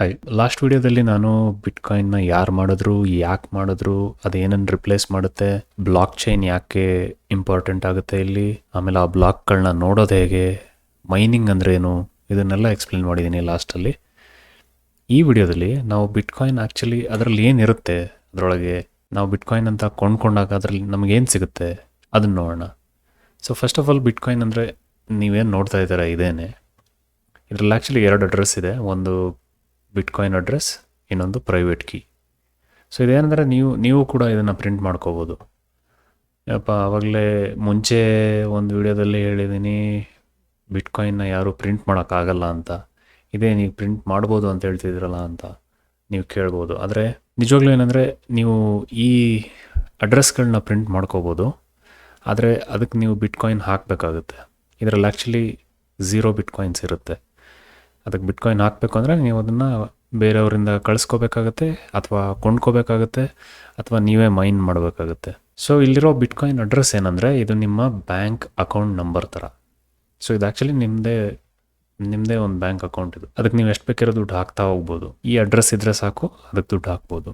Hi last ವಿಡಿಯೋದಲ್ಲಿ ನಾನು ಬಿಟ್ಕಾಯಿನ್ನ ಯಾರು ಮಾಡಿದ್ರು, ಯಾಕೆ ಮಾಡಿದ್ರು ಅದೇನನ್ನು ರಿಪ್ಲೇಸ್ ಮಾಡುತ್ತೆ ಬ್ಲಾಕ್ ಚೈನ್ ಯಾಕೆ ಇಂಪಾರ್ಟೆಂಟ್ ಆಗುತ್ತೆ ಇಲ್ಲಿ, ಆಮೇಲೆ ಆ ಬ್ಲಾಕ್ಗಳನ್ನ ನೋಡೋದು ಹೇಗೆ ಮೈನಿಂಗ್ ಅಂದ್ರೇನು ಇದನ್ನೆಲ್ಲ ಎಕ್ಸ್ಪ್ಲೇನ್ ಮಾಡಿದ್ದೀನಿ ಲಾಸ್ಟಲ್ಲಿ ಈ ವಿಡಿಯೋದಲ್ಲಿ ನಾವು ಬಿಟ್ಕಾಯಿನ್ ಆ್ಯಕ್ಚುಲಿ ಅದರಲ್ಲಿ ಏನಿರುತ್ತೆ, ಅದರೊಳಗೆ ನಾವು ಬಿಟ್ಕಾಯಿನ್ ಅಂತ ಕೊಂಡ್ಕೊಂಡಾಗ ಅದರಲ್ಲಿ ನಮಗೇನು ಸಿಗುತ್ತೆ ಅದನ್ನು ನೋಡೋಣ. So first of all bitcoin ಅಂದರೆ ನೀವೇನು ನೋಡ್ತಾ ಇದ್ದೀರಾ ಇದೇನೆ. ಇದರಲ್ಲಿ ಆ್ಯಕ್ಚುಲಿ ಎರಡು ಅಡ್ರೆಸ್ ಇದೆ, ಒಂದು ಬಿಟ್ಕಾಯಿನ್ ಅಡ್ರೆಸ್ ಇನ್ನೊಂದು ಪ್ರೈವೇಟ್ ಕೀ ಸೊ ಇದೇನೆಂದರೆ ನೀವು ನೀವು ಕೂಡ ಇದನ್ನು ಪ್ರಿಂಟ್ ಮಾಡ್ಕೋಬೋದು. ಯಪ್ಪ ಆವಾಗಲೇ ಮುಂಚೆ ಒಂದು ವಿಡಿಯೋದಲ್ಲಿ ಹೇಳಿದ್ದೀನಿ ಬಿಟ್ಕಾಯಿನ್ನ ಯಾರೂ ಪ್ರಿಂಟ್ ಮಾಡೋಕ್ಕಾಗಲ್ಲ ಅಂತ. ಇದೇ ನೀವು ಪ್ರಿಂಟ್ ಮಾಡ್ಬೋದು ಅಂತ ಹೇಳ್ತಿದ್ದೀರಲ್ಲ ಅಂತ ನೀವು ಕೇಳ್ಬೋದು. ಆದರೆ, ನಿಜವಾಗ್ಲೂ ಏನಂದರೆ ನೀವು ಈ ಅಡ್ರೆಸ್ಗಳನ್ನ ಪ್ರಿಂಟ್ ಮಾಡ್ಕೋಬೋದು. ಆದರೆ ಅದಕ್ಕೆ ನೀವು ಬಿಟ್ಕಾಯಿನ್ ಹಾಕಬೇಕಾಗುತ್ತೆ. ಇದರಲ್ಲಿ ಆ್ಯಕ್ಚುಲಿ ಝೀರೋ ಬಿಟ್ಕಾಯಿನ್ಸ್ ಇರುತ್ತೆ. ಅದಕ್ಕೆ ಬಿಟ್ಕಾಯಿನ್ ಹಾಕಬೇಕು ಅಂದರೆ ನೀವು ಅದನ್ನು ಬೇರೆಯವರಿಂದ ಕಳಿಸ್ಕೋಬೇಕಾಗತ್ತೆ ಅಥವಾ ಕೊಂಡ್ಕೋಬೇಕಾಗತ್ತೆ ಅಥವಾ ನೀವೇ ಮೈನ್ ಮಾಡಬೇಕಾಗತ್ತೆ. ಸೊ ಇಲ್ಲಿರೋ ಬಿಟ್ಕಾಯಿನ್ ಅಡ್ರೆಸ್ ಏನಂದರೆ ಇದು ನಿಮ್ಮ ಬ್ಯಾಂಕ್ ಅಕೌಂಟ್ ನಂಬರ್ ಥರ. ಸೊ ಇದು ಆ್ಯಕ್ಚುಲಿ ನಿಮ್ಮದೇ ನಿಮ್ಮದೇ ಒಂದು ಬ್ಯಾಂಕ್ ಅಕೌಂಟ್ ಇದು. ಅದಕ್ಕೆ ನೀವು ಎಷ್ಟು ಬೇಕಿರೋ ದುಡ್ಡು ಹಾಕ್ತಾ ಹೋಗ್ಬೋದು. ಈ ಅಡ್ರೆಸ್ ಇದ್ದರೆ ಸಾಕು, ಅದಕ್ಕೆ ದುಡ್ಡು ಹಾಕ್ಬೋದು.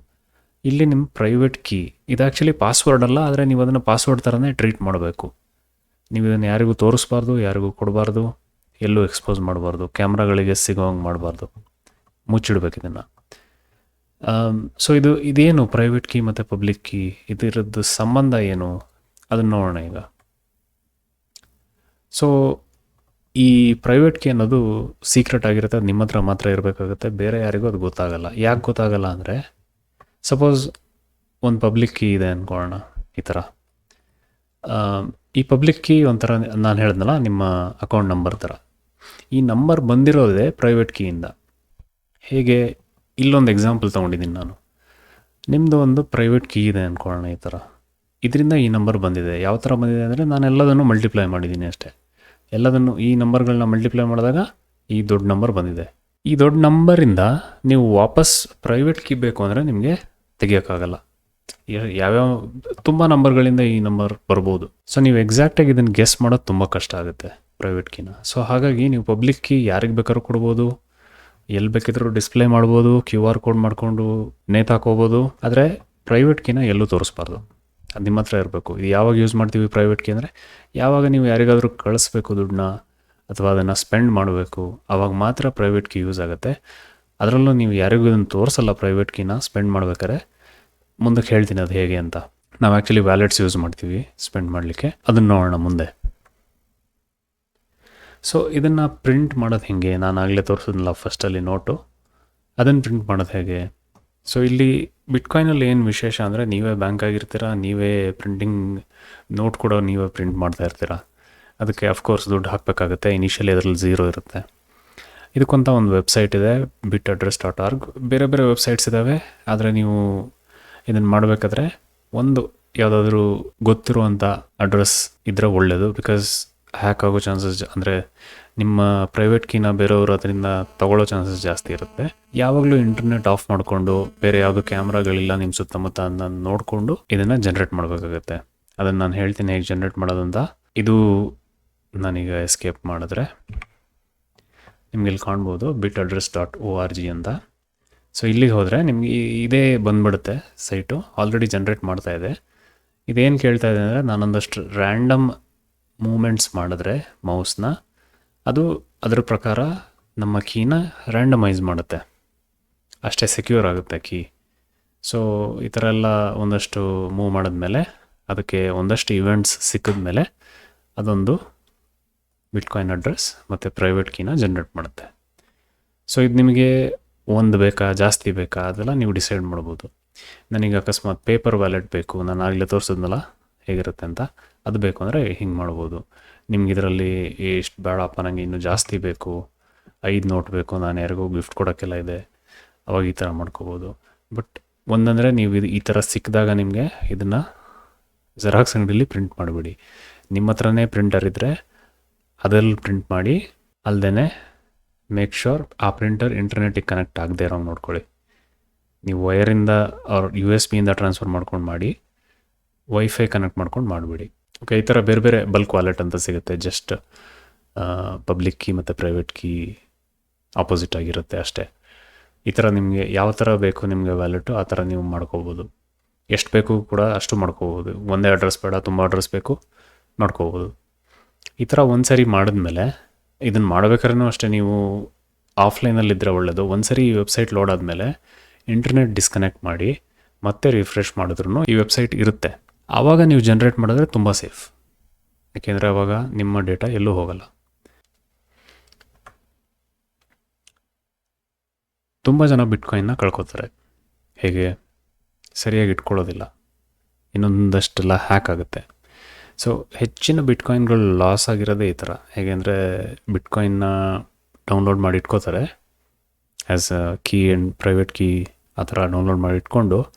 ಇಲ್ಲಿ ನಿಮ್ಮ ಪ್ರೈವೇಟ್ ಕೀ ಇದು ಆ್ಯಕ್ಚುಲಿ ಪಾಸ್ವರ್ಡ್ ಅಲ್ಲ, ಆದರೆ ನೀವು ಅದನ್ನು ಪಾಸ್ವರ್ಡ್ ಥರನೇ ಟ್ರೀಟ್ ಮಾಡಬೇಕು. ನೀವು ಇದನ್ನು ಯಾರಿಗೂ ತೋರಿಸ್ಬಾರ್ದು, ಯಾರಿಗೂ ಕೊಡಬಾರ್ದು ಎಲ್ಲೂ ಎಕ್ಸ್ಪೋಸ್ ಮಾಡಬಾರ್ದು, ಕ್ಯಾಮ್ರಾಗಳಿಗೆ ಸಿಗೋಂಗೆ ಮಾಡಬಾರ್ದು. ಮುಚ್ಚಿಡ್ಬೇಕು ಇದನ್ನು. ಸೊ ಇದು, ಇದೇನು ಪ್ರೈವೇಟ್ ಕೀ ಮತ್ತು ಪಬ್ಲಿಕ್ ಕೀ ಇದರದ್ದು ಸಂಬಂಧ ಏನು? ಅದನ್ನು ನೋಡೋಣ ಈಗ. ಸೊ ಈ ಪ್ರೈವೇಟ್ ಕೀ ಅನ್ನೋದು ಸೀಕ್ರೆಟ್ ಆಗಿರುತ್ತೆ, ಅದು ನಿಮ್ಮ ಹತ್ರ ಮಾತ್ರ ಇರಬೇಕಾಗುತ್ತೆ, ಬೇರೆ ಯಾರಿಗೂ ಅದು ಗೊತ್ತಾಗಲ್ಲ. ಯಾಕೆ ಗೊತ್ತಾಗಲ್ಲ ಅಂದರೆ ಸಪೋಸ್ ಒಂದು ಪಬ್ಲಿಕ್ ಕೀ ಇದೆ ಅಂದ್ಕೊಳ್ಳೋಣ ಈ ಥರ. ಈ ಪಬ್ಲಿಕ್ ಕೀ ಒಂಥರ, ನಾನು ಹೇಳಿದ್ನಲ್ಲ, ನಿಮ್ಮ ಅಕೌಂಟ್ ನಂಬರ್ ಥರ. ಈ ನಂಬರ್ ಬಂದಿರೋದೇ ಪ್ರೈವೇಟ್ ಕೀಯಿಂದ ಹೇಗೆ? ಇಲ್ಲೊಂದು ಎಕ್ಸಾಂಪಲ್ ತೊಗೊಂಡಿದ್ದೀನಿ ನಾನು. ನಿಮ್ಮದು ಒಂದು ಪ್ರೈವೇಟ್ ಕೀ ಇದೆ ಅಂದ್ಕೊಳ್ಳೋಣ ಈ ಥರ ಇದರಿಂದ ಈ ನಂಬರ್ ಬಂದಿದೆ. ಯಾವ ಥರ ಬಂದಿದೆ ಅಂದರೆ ನಾನು ಎಲ್ಲದನ್ನು ಮಲ್ಟಿಪ್ಲೈ ಮಾಡಿದ್ದೀನಿ ಅಷ್ಟೇ. ಎಲ್ಲದನ್ನು ಈ ನಂಬರ್ಗಳನ್ನ ಮಲ್ಟಿಪ್ಲೈ ಮಾಡಿದಾಗ ಈ ದೊಡ್ಡ ನಂಬರ್ ಬಂದಿದೆ. ಈ ದೊಡ್ಡ ನಂಬರಿಂದ ನೀವು ವಾಪಸ್ ಪ್ರೈವೇಟ್ ಕೀ ಬೇಕು ಅಂದರೆ ನಿಮಗೆ ತೆಗಿಯೋಕ್ಕಾಗಲ್ಲ. ಯಾವ್ಯಾವ, ತುಂಬ ನಂಬರ್ಗಳಿಂದ ಈ ನಂಬರ್ ಬರ್ಬೋದು. ಸೊ ನೀವು ಎಕ್ಸಾಕ್ಟಾಗಿ ಇದನ್ನು ಗೆಸ್ ಮಾಡೋದು ತುಂಬ ಕಷ್ಟ ಆಗುತ್ತೆ. ಪ್ರೈವೇಟ್ ಕೀನ ಸೊ ಹಾಗಾಗಿ ನೀವು ಪಬ್ಲಿಕ್ ಕೀ ಯಾರಿಗೆ ಬೇಕಾದ್ರೂ ಕೊಡ್ಬೋದು ಎಲ್ಲಿ ಬೇಕಿದ್ರೂ ಡಿಸ್ಪ್ಲೇ ಮಾಡ್ಬೋದು ಕ್ಯೂ ಆರ್ ಕೋಡ್ ಮಾಡಿಕೊಂಡು ನೇತಾಕೋಬೋದು ಆದರೆ ಪ್ರೈವೇಟ್ ಕೀನ ಎಲ್ಲೂ ತೋರಿಸ್ಬಾರ್ದು. ಅದು ನಿಮ್ಮ ಹತ್ರ ಇರಬೇಕು. ಇದು ಯಾವಾಗ ಯೂಸ್ ಮಾಡ್ತೀವಿ ಪ್ರೈವೇಟ್ ಅಂದರೆ, ಯಾವಾಗ ನೀವು ಯಾರಿಗಾದರೂ ಕಳಿಸ್ಬೇಕು ದುಡ್ಡನ್ನ, ಅಥವಾ ಅದನ್ನು ಸ್ಪೆಂಡ್ ಮಾಡಬೇಕು ಆವಾಗ ಮಾತ್ರ ಪ್ರೈವೇಟ್ ಯೂಸ್ ಆಗುತ್ತೆ. ಅದರಲ್ಲೂ ನೀವು ಯಾರಿಗೂ ಇದನ್ನು ತೋರಿಸಲ್ಲ ಪ್ರೈವೇಟ್ ಕೀನ ಸ್ಪೆಂಡ್ ಮಾಡ್ಬೇಕಾದ್ರೆ ಮುಂದಕ್ಕೆ ಹೇಳ್ತೀನಿ ಅದು ಹೇಗೆ ಅಂತ. ನಾವು ಆ್ಯಕ್ಚುಲಿ ವ್ಯಾಲೆಟ್ಸ್ ಯೂಸ್ ಮಾಡ್ತೀವಿ ಸ್ಪೆಂಡ್ ಮಾಡಲಿಕ್ಕೆ. ಅದನ್ನು ನೋಡೋಣ ಮುಂದೆ. ಸೊ ಇದನ್ನು ಪ್ರಿಂಟ್ ಮಾಡೋದು ಹೇಗೆ? ನಾನು ಆಗಲೇ ತೋರಿಸಿದ್ನಲ್ಲ ಫಸ್ಟಲ್ಲಿ ನೋಟು ಅದನ್ನು ಪ್ರಿಂಟ್ ಮಾಡೋದು ಹೇಗೆ? ಸೊ ಇಲ್ಲಿ ಬಿಟ್ಕಾಯಿನಲ್ಲಿ ಏನು ವಿಶೇಷ ಅಂದರೆ ನೀವೇ ಬ್ಯಾಂಕ್ ಆಗಿರ್ತೀರ, ನೀವೇ ಪ್ರಿಂಟಿಂಗ್ ನೋಟ್ ಕೂಡ ನೀವೇ ಪ್ರಿಂಟ್ ಮಾಡ್ತಾ ಇರ್ತೀರ. ಅದಕ್ಕೆ ಅಫ್ಕೋರ್ಸ್ ದುಡ್ಡು ಹಾಕಬೇಕಾಗುತ್ತೆ. ಇನಿಷಿಯಲಿ ಅದರಲ್ಲಿ ಝೀರೋ ಇರುತ್ತೆ. ಇದಕ್ಕಂತ ಒಂದು ವೆಬ್ಸೈಟ್ ಇದೆ ಬಿಟ್ ಅಡ್ರೆಸ್ ಡಾಟ್ ಆರ್ಗ್ ಬೇರೆ ಬೇರೆ ವೆಬ್ಸೈಟ್ಸ್ ಇದ್ದಾವೆ ಆದರೆ ನೀವು ಇದನ್ನು ಮಾಡಬೇಕಾದ್ರೆ ಒಂದು ಯಾವುದಾದ್ರೂ ಗೊತ್ತಿರುವಂಥ ಅಡ್ರೆಸ್ ಇದ್ದರೆ ಒಳ್ಳೆಯದು ಬಿಕಾಸ್ ಹ್ಯಾಕ್ ಆಗೋ ಚಾನ್ಸಸ್ ಅಂದರೆ ನಿಮ್ಮ ಪ್ರೈವೇಟ್ ಕೀನ ಬೇರೆಯವರು ಅದರಿಂದ ತಗೊಳ್ಳೋ ಚಾನ್ಸಸ್ ಜಾಸ್ತಿ ಇರುತ್ತೆ. ಯಾವಾಗಲೂ ಇಂಟರ್ನೆಟ್ ಆಫ್ ಮಾಡಿಕೊಂಡು ಬೇರೆ ಯಾವುದೋ ಕ್ಯಾಮ್ರಾಗಳಿಲ್ಲ ನಿಮ್ಮ ಸುತ್ತಮುತ್ತ ಅಂತ ನೋಡಿಕೊಂಡು ಇದನ್ನು ಜನ್ರೇಟ್ ಮಾಡಬೇಕಾಗತ್ತೆ. ಅದನ್ನು ನಾನು ಹೇಳ್ತೀನಿ ಹೇಗೆ ಜನ್ರೇಟ್ ಮಾಡೋದಂತ. ಇದು ನಾನೀಗ ಎಸ್ಕೇಪ್ ಮಾಡಿದ್ರೆ ನಿಮ್ಗೆ ಇಲ್ಲಿ ಕಾಣ್ಬೋದು bit address dot O R G ಅಂತ. ಸೊ ಇಲ್ಲಿಗೆ ಹೋದರೆ ನಿಮಗೆ ಇದೇ ಬಂದ್ಬಿಡುತ್ತೆ ಸೈಟು ಆಲ್ರೆಡಿ ಜನ್ರೇಟ್ ಮಾಡ್ತಾ ಇದೆ. ಇದೇನು ಕೇಳ್ತಾ ಇದೆ ಅಂದರೆ ನಾನೊಂದಷ್ಟು ರ್ಯಾಂಡಮ್ ಮೂಮೆಂಟ್ಸ್ ಮಾಡಿದ್ರೆ ಮೌಸ್ನ, ಅದು ಅದರ ಪ್ರಕಾರ ನಮ್ಮ ಕೀನ ರ್ಯಾಂಡಮೈಸ್ ಮಾಡುತ್ತೆ. ಅಷ್ಟೇ ಸೆಕ್ಯೂರ್ ಆಗುತ್ತೆ ಕೀ. ಸೊ ಈ ಥರ ಎಲ್ಲ ಒಂದಷ್ಟು ಮೂವ್ ಮಾಡಿದ್ಮೇಲೆ, ಅದಕ್ಕೆ ಒಂದಷ್ಟು ಇವೆಂಟ್ಸ್ ಸಿಕ್ಕಿದ್ಮೇಲೆ ಅದೊಂದು ಬಿಟ್ಕಾಯಿನ್ ಅಡ್ರೆಸ್ ಮತ್ತು ಪ್ರೈವೇಟ್ ಕೀನ ಜನ್ರೇಟ್ ಮಾಡುತ್ತೆ. ಸೊ ಇದು ನಿಮಗೆ ಒಂದು ಬೇಕಾ, ಜಾಸ್ತಿ ಬೇಕಾ, ಅದೆಲ್ಲ ನೀವು ಡಿಸೈಡ್ ಮಾಡ್ಬೋದು. ನನಗೆ ಅಕಸ್ಮಾತ್ ಪೇಪರ್ ವ್ಯಾಲೆಟ್ ಬೇಕು, ನಾನು ಆಗಲೇ ತೋರಿಸಿದ್ನಲ್ಲ, ಹೇಗಿರುತ್ತೆ ಅಂತ. ಅದು ಬೇಕು ಅಂದರೆ ಹಿಂಗೆ ಮಾಡ್ಬೋದು. ನಿಮ್ಗೆ ಇದರಲ್ಲಿ ಎಷ್ಟು ಬೇಡಪ್ಪ ನನಗೆ ಇನ್ನೂ ಜಾಸ್ತಿ ಬೇಕು, ಐದು ನೋಟ್ ಬೇಕು, ನಾನು ಯಾರಿಗೂ ಗಿಫ್ಟ್ ಕೊಡೋಕ್ಕೆಲ್ಲ ಇದೆ, ಅವಾಗ ಈ ಥರ ಮಾಡ್ಕೋಬೋದು. ಬಟ್ ಒಂದಂದರೆ ನೀವು ಇದು ಈ ಥರ ಸಿಕ್ಕಿದಾಗ ನಿಮಗೆ ಇದನ್ನು ಜೆರಾಕ್ಸ್ ಅಂಗಡಿಲಿ ಪ್ರಿಂಟ್ ಮಾಡಿಬಿಡಿ. ನಿಮ್ಮ ಹತ್ರನೇ ಪ್ರಿಂಟರ್ ಇದ್ದರೆ ಅದರಲ್ಲಿ ಪ್ರಿಂಟ್ ಮಾಡಿ ಅಲ್ಲದೇ ಮೇಕ್ ಶೋರ್ ಆ ಪ್ರಿಂಟರ್ ಇಂಟರ್ನೆಟಿಗೆ ಕನೆಕ್ಟ್ ಆಗದೆ ಇರೋಂಗೆ ನೋಡ್ಕೊಳ್ಳಿ. ನೀವು ವಯರಿಂದ ಅವ್ರ ಯು ಎಸ್ ಬಿಯಿಂದ ಟ್ರಾನ್ಸ್ಫರ್ ಮಾಡ್ಕೊಂಡು ಮಾಡಿ ವೈಫೈ ಕನೆಕ್ಟ್ ಮಾಡ್ಕೊಂಡು ಮಾಡಿಬಿಡಿ. ಓಕೆ, ಈ ಥರ ಬೇರೆ ಬೇರೆ ಬಲ್ಕ್ ವಾಲೆಟ್ ಅಂತ ಸಿಗುತ್ತೆ. ಜಸ್ಟ್ ಪಬ್ಲಿಕ್ ಕೀ ಮತ್ತು ಪ್ರೈವೇಟ್ ಕೀ ಆಪೋಸಿಟ್ ಆಗಿರುತ್ತೆ ಅಷ್ಟೇ. ಈ ಥರ ನಿಮಗೆ ಯಾವ ಥರ ಬೇಕು ನಿಮಗೆ ವ್ಯಾಲೆಟು ಆ ಥರ ನೀವು ಮಾಡ್ಕೋಬೋದು. ಎಷ್ಟು ಬೇಕು ಕೂಡ ಅಷ್ಟು ಮಾಡ್ಕೋಬೋದು. ಒಂದೇ ಅಡ್ರೆಸ್ ಬೇಡ, ತುಂಬ ಅಡ್ರೆಸ್ ಬೇಕು, ನೋಡ್ಕೋಬೋದು. ಈ ಥರ ಒಂದು ಸರಿ ಮಾಡಿದ್ಮೇಲೆ ಇದನ್ನು ಮಾಡ್ಬೇಕಾದ್ರೂ ಅಷ್ಟೇ ನೀವು ಆಫ್ಲೈನಲ್ಲಿದ್ದರೆ ಒಳ್ಳೆಯದು ಒಂದು ಸರಿ ಈ ವೆಬ್ಸೈಟ್ ಲೋಡ್ ಆದಮೇಲೆ ಇಂಟರ್ನೆಟ್ ಡಿಸ್ಕನೆಕ್ಟ್ ಮಾಡಿ ಮತ್ತೆ ರಿಫ್ರೆಶ್ ಮಾಡಿದ್ರು ಈ ವೆಬ್ಸೈಟ್ ಇರುತ್ತೆ. ಆವಾಗ ನೀವು ಜನ್ರೇಟ್ ಮಾಡಿದ್ರೆ ತುಂಬ ಸೇಫ್ ಯಾಕೆಂದರೆ ಆವಾಗ ನಿಮ್ಮ ಡೇಟಾ ಎಲ್ಲೂ ಹೋಗಲ್ಲ. ತುಂಬ ಜನ ಬಿಟ್ಕಾಯಿನ್ನ ಕಳ್ಕೊತಾರೆ. ಹೇಗೆ? ಸರಿಯಾಗಿ ಇಟ್ಕೊಳ್ಳೋದಿಲ್ಲ. ಇನ್ನೊಂದಷ್ಟೆಲ್ಲ ಹ್ಯಾಕ್ ಆಗುತ್ತೆ. ಸೊ ಹೆಚ್ಚಿನ ಬಿಟ್ಕಾಯಿನ್ಗಳು ಲಾಸ್ ಆಗಿರೋದೇ ಈ ಥರ ಹೇಗೆ ಅಂದರೆ ಬಿಟ್ಕಾಯಿನ್ನ ಡೌನ್ಲೋಡ್ ಮಾಡಿ ಇಟ್ಕೋತಾರೆ. As key and private key ಆ ಥರ ಡೌನ್ಲೋಡ್ ಮಾಡಿ ಇಟ್ಕೊಂಡು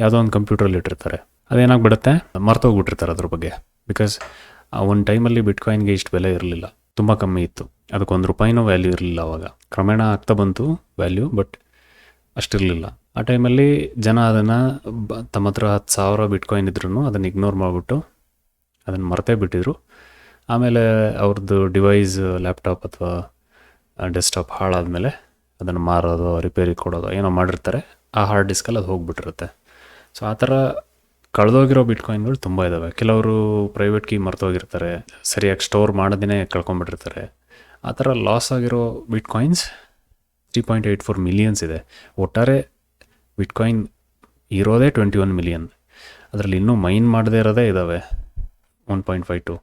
ಯಾವುದೋ ಒಂದು ಕಂಪ್ಯೂಟ್ರಲ್ಲಿ ಇಟ್ಟಿರ್ತಾರೆ. ಅದೇನಾಗ್ಬಿಡುತ್ತೆ? ಮರ್ತೋಗ್ಬಿಟ್ಟಿರ್ತಾರೆ ಅದ್ರ ಬಗ್ಗೆ. ಬಿಕಾಸ್ ಒಂದು ಟೈಮಲ್ಲಿ ಬಿಟ್ಕಾಯಿನ್ಗೆ ಇಷ್ಟು ಬೆಲೆ ಇರಲಿಲ್ಲ. ತುಂಬ ಕಮ್ಮಿ ಇತ್ತು. ಅದಕ್ಕೆ ಒಂದು ರೂಪಾಯಿನೂ ವ್ಯಾಲ್ಯೂ ಇರಲಿಲ್ಲ ಅವಾಗ. ಕ್ರಮೇಣ ಆಗ್ತಾ ಬಂತು ವ್ಯಾಲ್ಯೂ ಬಟ್ ಅಷ್ಟಿರಲಿಲ್ಲ. ಆ ಟೈಮಲ್ಲಿ ಜನ ಅದನ್ನು ತಮ್ಮ ಹತ್ರ ಹತ್ತು ಸಾವಿರ ಬಿಟ್ಕಾಯಿನ್ ಇದ್ರೂ ಅದನ್ನು ಇಗ್ನೋರ್ ಮಾಡಿಬಿಟ್ಟು ಅದನ್ನು ಮರ್ತೇ ಬಿಟ್ಟಿದ್ರು. ಆಮೇಲೆ ಅವ್ರದ್ದು ಡಿವೈಸ್ ಲ್ಯಾಪ್ಟಾಪ್ ಅಥವಾ ಡೆಸ್ಕ್ಟಾಪ್ ಹಾಳಾದಮೇಲೆ ಅದನ್ನು ಮಾರೋದು ರಿಪೇರಿ ಕೊಡೋದು, ಏನೋ ಮಾಡಿರ್ತಾರೆ. ಆ ಹಾರ್ಡ್ ಡಿಸ್ಕಲ್ಲಿ ಅದು ಹೋಗ್ಬಿಟ್ಟಿರುತ್ತೆ. ಸೊ ಆ ಥರ ಕಳೆದೋಗಿರೋ ಬಿಟ್ಕಾಯಿನ್ಗಳು ತುಂಬ ಇದ್ದಾವೆ ಕೆಲವರು ಪ್ರೈವೇಟ್ ಕೀ ಮರ್ತೋಗಿರ್ತಾರೆ. ಸರಿಯಾಗಿ ಸ್ಟೋರ್ ಮಾಡೋದೇ ಕಳ್ಕೊಂಬಿಟ್ಟಿರ್ತಾರೆ. ಆ ಥರ ಲಾಸ್ ಆಗಿರೋ bitcoins three point eight four millions ಇದೆ. ಒಟ್ಟಾರೆ ಬಿಟ್ಕಾಯಿನ್ ಇರೋದೇ ಟ್ವೆಂಟಿ ಒನ್ ಮಿಲಿಯನ್ ಅದರಲ್ಲಿ ಇನ್ನೂ ಮೈನ್ ಮಾಡದೇ ಇರೋದೇ ಇದ್ದಾವೆ ಒನ್ ಪಾಯಿಂಟ್ ಫೈವ್ ಟು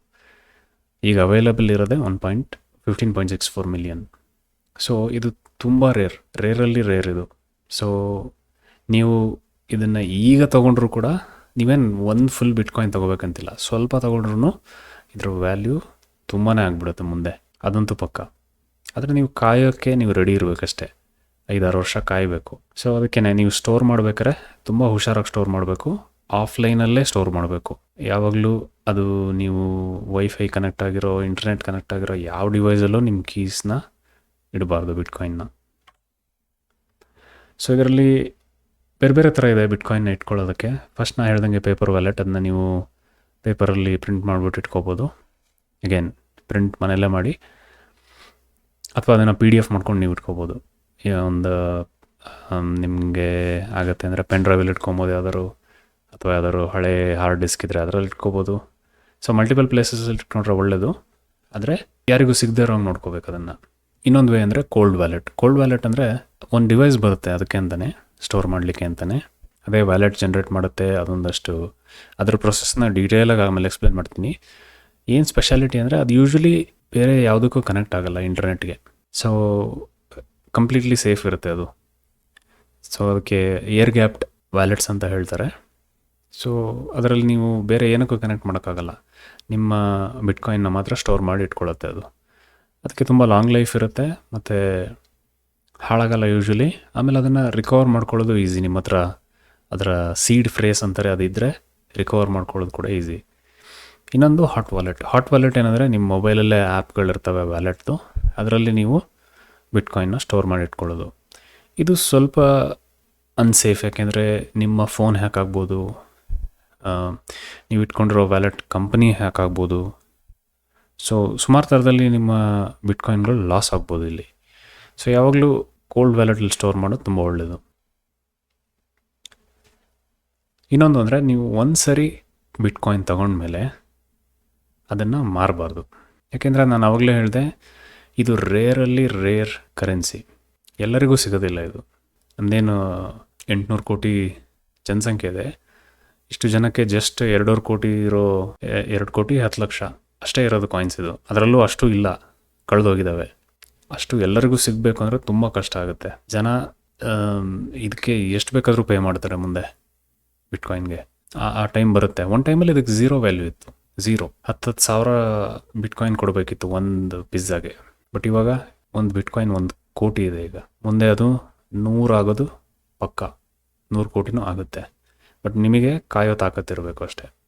ಈಗ ಅವೈಲಬಲ್ ಇರೋದೇ one point fifteen point six four million so ಇದು ತುಂಬ ರೇರ್ ರೇರಲ್ಲಿ ರೇರ್ ಇದು. ಸೊ ನೀವು ಇದನ್ನು ಈಗ ತೊಗೊಂಡ್ರು ಕೂಡ ನೀವೇನು ಒಂದು ಫುಲ್ ಬಿಟ್ಕಾಯಿನ್ ತೊಗೋಬೇಕಂತಿಲ್ಲ. ಸ್ವಲ್ಪ ತೊಗೊಂಡ್ರು ಇದ್ರ ವ್ಯಾಲ್ಯೂ ತುಂಬಾ ಆಗ್ಬಿಡುತ್ತೆ ಮುಂದೆ. ಅದಂತೂ ಪಕ್ಕ. ಆದರೆ ನೀವು ಕಾಯೋಕ್ಕೆ ನೀವು ರೆಡಿ ಇರಬೇಕಷ್ಟೇ. ಐದಾರು ವರ್ಷ ಕಾಯಬೇಕು. ಸೊ ಅದಕ್ಕೆ ನೀವು ಸ್ಟೋರ್ ಮಾಡ್ಬೇಕಾದ್ರೆ ತುಂಬ ಹುಷಾರಾಗಿ ಸ್ಟೋರ್ ಮಾಡಬೇಕು. ಆಫ್ಲೈನಲ್ಲೇ ಸ್ಟೋರ್ ಮಾಡಬೇಕು. ಯಾವಾಗಲೂ ಅದು ನೀವು ವೈಫೈ ಕನೆಕ್ಟ್ ಆಗಿರೋ ಇಂಟರ್ನೆಟ್ ಕನೆಕ್ಟ್ ಆಗಿರೋ ಯಾವ ಡಿವೈಸಲ್ಲೂ ನಿಮ್ಮ ಕೀಸ್ನ ಇಡಬಾರ್ದು ಬಿಟ್ಕಾಯಿನ್ನ ಸೊ ಇದರಲ್ಲಿ ಬೇರೆ ಬೇರೆ ಥರ ಇದೆ ಬಿಟ್ಕಾಯಿನ್ನ ಇಟ್ಕೊಳ್ಳೋದಕ್ಕೆ. ಫಸ್ಟ್ ನಾ ಹೇಳ್ದಂಗೆ ಪೇಪರ್ ವ್ಯಾಲೆಟ್ ಅದನ್ನ ನೀವು ಪೇಪರಲ್ಲಿ ಪ್ರಿಂಟ್ ಮಾಡಿಬಿಟ್ಟು ಇಟ್ಕೋಬೋದು. ಅಗೇನ್ ಪ್ರಿಂಟ್ ಮನೆಯಲ್ಲೇ ಮಾಡಿ. ಅಥವಾ ಅದನ್ನು ಪಿ ಡಿ ಎಫ್ ಮಾಡ್ಕೊಂಡು ನೀವು ಇಟ್ಕೋಬೋದು. ಒಂದು ನಿಮಗೆ ಆಗುತ್ತೆ ಅಂದರೆ ಪೆನ್ ಡ್ರೈವಲ್ಲಿ ಇಟ್ಕೊಬೋದು ಯಾವ್ದಾದ್ರು. ಅಥವಾ ಯಾವ್ದಾದ್ರು ಹಳೆ ಹಾರ್ಡ್ ಡಿಸ್ಕ್ ಇದ್ದರೆ ಅದರಲ್ಲಿ ಇಟ್ಕೋಬೋದು. ಸೊ ಮಲ್ಟಿಪಲ್ ಪ್ಲೇಸಸಲ್ಲಿ ಇಟ್ಕೊಂಡ್ರೆ ಒಳ್ಳೆಯದು ಆದರೆ ಯಾರಿಗೂ ಸಿಗದೇ ಇರೋಂಗೆ ನೋಡ್ಕೋಬೇಕು ಅದನ್ನು. ಇನ್ನೊಂದು ವೇ ಅಂದರೆ ಕೋಲ್ಡ್ ವ್ಯಾಲೆಟ್ ಕೋಲ್ಡ್ ವ್ಯಾಲೆಟ್ ಅಂದರೆ ಒಂದು ಡಿವೈಸ್ ಬರುತ್ತೆ ಅದಕ್ಕೆ ಅಂತಲೇ ಸ್ಟೋರ್ ಮಾಡಲಿಕ್ಕೆ ಅಂತಲೇ ಅದೇ ವ್ಯಾಲೆಟ್ ಜನ್ರೇಟ್ ಮಾಡುತ್ತೆ, ಅದೊಂದಷ್ಟು. ಅದರ ಪ್ರೊಸೆಸ್ನ ಡೀಟೇಲಾಗಿ ಆಮೇಲೆ ಎಕ್ಸ್ಪ್ಲೇನ್ ಮಾಡ್ತೀನಿ. ಏನು ಸ್ಪೆಷಾಲಿಟಿ ಅಂದರೆ ಅದು ಯೂಶ್ವಲಿ ಬೇರೆ ಯಾವುದಕ್ಕೂ ಕನೆಕ್ಟ್ ಆಗಲ್ಲ ಇಂಟರ್ನೆಟ್ಗೆ ಸೊ ಕಂಪ್ಲೀಟ್ಲಿ ಸೇಫ್ ಇರುತ್ತೆ ಅದು. ಸೊ ಅದಕ್ಕೆ ಏರ್ ಗ್ಯಾಪ್ಡ್ ವ್ಯಾಲೆಟ್ಸ್ ಅಂತ ಹೇಳ್ತಾರೆ. ಸೊ ಅದರಲ್ಲಿ ನೀವು ಬೇರೆ ಏನಕ್ಕೂ ಕನೆಕ್ಟ್ ಮಾಡೋಕ್ಕಾಗಲ್ಲ. ನಿಮ್ಮ ಬಿಟ್ಕಾಯಿನ್ನ ಮಾತ್ರ ಸ್ಟೋರ್ ಮಾಡಿ ಇಟ್ಕೊಳ್ಳುತ್ತೆ ಅದು. ಅದಕ್ಕೆ ತುಂಬ ಲಾಂಗ್ ಲೈಫ್ ಇರುತ್ತೆ. ಮತ್ತು ಹಾಳಾಗಲ್ಲ ಯೂಶ್ವಲಿ ಆಮೇಲೆ ಅದನ್ನು ರಿಕವರ್ ಮಾಡ್ಕೊಳ್ಳೋದು ಈಸಿ ನಿಮ್ಮ ಹತ್ರ. ಅದರ ಸೀಡ್ ಫ್ರೇಸ್ ಅಂತಾರೆ ಅದಿದ್ದರೆ ರಿಕವರ್ ಮಾಡ್ಕೊಳ್ಳೋದು ಕೂಡ ಈಸಿ ಇನ್ನೊಂದು ಹಾಟ್ ವಾಲೆಟ್ ಹಾಟ್ ವಾಲೆಟ್ ಏನಂದರೆ ನಿಮ್ಮ ಮೊಬೈಲಲ್ಲೇ ಆ್ಯಪ್ಗಳಿರ್ತವೆ ವ್ಯಾಲೆಟ್ದು ಅದರಲ್ಲಿ ನೀವು ಬಿಟ್ಕಾಯಿನ್ನ ಸ್ಟೋರ್ ಮಾಡಿ ಇಟ್ಕೊಳ್ಳೋದು. ಇದು ಸ್ವಲ್ಪ ಅನ್ಸೇಫ್ ಯಾಕೆಂದರೆ ನಿಮ್ಮ ಫೋನ್ ಹ್ಯಾಕ್ ಆಗ್ಬೋದು. ನೀವು ಇಟ್ಕೊಂಡಿರೋ ವ್ಯಾಲೆಟ್ ಕಂಪನಿ ಹ್ಯಾಕ್ ಆಗ್ಬೋದು. ಸೊ ಸುಮಾರು ಥರದಲ್ಲಿ ನಿಮ್ಮ ಬಿಟ್ಕಾಯಿನ್ಗಳು ಲಾಸ್ ಆಗ್ಬೋದು ಇಲ್ಲಿ. ಸೊ ಯಾವಾಗಲೂ ಕೋಲ್ಡ್ ವ್ಯಾಲೆಟಲ್ಲಿ ಸ್ಟೋರ್ ಮಾಡೋದು ತುಂಬ ಒಳ್ಳೆಯದು ಇನ್ನೊಂದು ಅಂದರೆ ನೀವು ಒಂದು ಸರಿ ಬಿಟ್ಕಾಯಿನ್ ತಗೊಂಡ್ಮೇಲೆ ಅದನ್ನು ಮಾರಬಾರ್ದು. ಯಾಕೆಂದರೆ ನಾನು ಆವಾಗಲೇ ಹೇಳಿದೆ, ಇದು ರೇರಲ್ಲಿ ರೇರ್ ಕರೆನ್ಸಿ ಎಲ್ಲರಿಗೂ ಸಿಗೋದಿಲ್ಲ ಇದು. ಅಂದೇನು ಎಂಟುನೂರು ಕೋಟಿ ಜನಸಂಖ್ಯೆ ಇದೆ. ಇಷ್ಟು ಜನಕ್ಕೆ ಜಸ್ಟ್ ಎರಡೂವರೆ ಕೋಟಿ ಇರೋ ಎರಡು ಕೋಟಿ ಹತ್ತು ಲಕ್ಷ ಅಷ್ಟೇ ಇರೋದು ಕಾಯಿನ್ಸ್ ಇದು. ಅದರಲ್ಲೂ ಅಷ್ಟು ಇಲ್ಲ. ಕಳೆದೋಗಿದ್ದಾವೆ ಅಷ್ಟು ಎಲ್ಲರಿಗೂ ಸಿಗಬೇಕು ಅಂದರೆ ತುಂಬ ಕಷ್ಟ ಆಗುತ್ತೆ. ಜನ ಇದಕ್ಕೆ ಎಷ್ಟು ಬೇಕಾದರೂ ಪೇ ಮಾಡ್ತಾರೆ ಮುಂದೆ ಬಿಟ್ಕಾಯಿನ್ಗೆ ಆ ಟೈಮ್ ಬರುತ್ತೆ. ಒಂದು ಟೈಮಲ್ಲಿ ಇದಕ್ಕೆ ಝೀರೋ ವ್ಯಾಲ್ಯೂ ಇತ್ತು. ಝೀರೋ ಹತ್ತತ್ತು ಸಾವಿರ ಬಿಟ್ಕಾಯಿನ್ ಕೊಡಬೇಕಿತ್ತು ಒಂದು ಪಿಜ್ಜಾಗೆ ಬಟ್ ಇವಾಗ ಒಂದು ಬಿಟ್ಕಾಯಿನ್ ಒಂದು ಕೋಟಿ ಇದೆ ಈಗ. ಮುಂದೆ ಅದು ನೂರಾಗೋದು ಪಕ್ಕ. ನೂರು ಕೋಟಿನೂ ಆಗುತ್ತೆ. ಬಟ್ ನಿಮಗೆ ಕಾಯೋ ತಾಕತ್ತಿರಬೇಕು ಅಷ್ಟೇ.